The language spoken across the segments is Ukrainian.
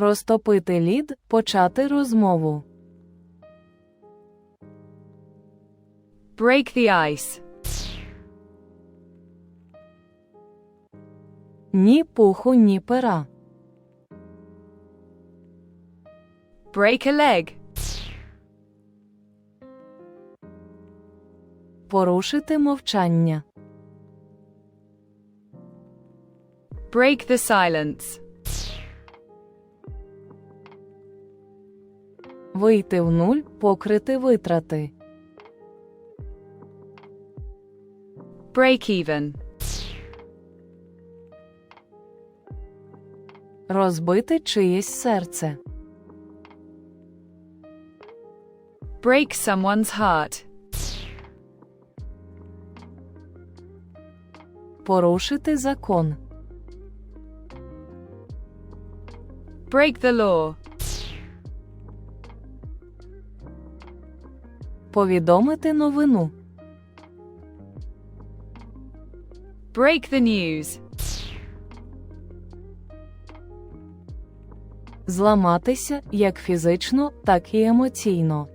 Розтопити лід, почати розмову. Break the ice. Ні пуху, ні пера. Break a leg. Порушити мовчання. Break the silence. Вийти в нуль, покрити витрати. Break even. Розбити чиєсь серце. Break someone's heart. Порушити закон. Break the law. Повідомити новину. Break the news. Зламатися як фізично, так і емоційно.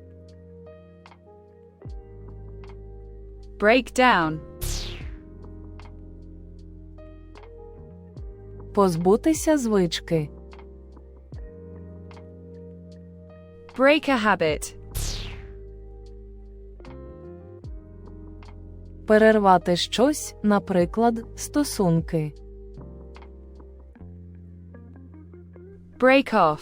Break down. Позбутися звички. Break a habit. Перервати щось, наприклад, стосунки. Break off.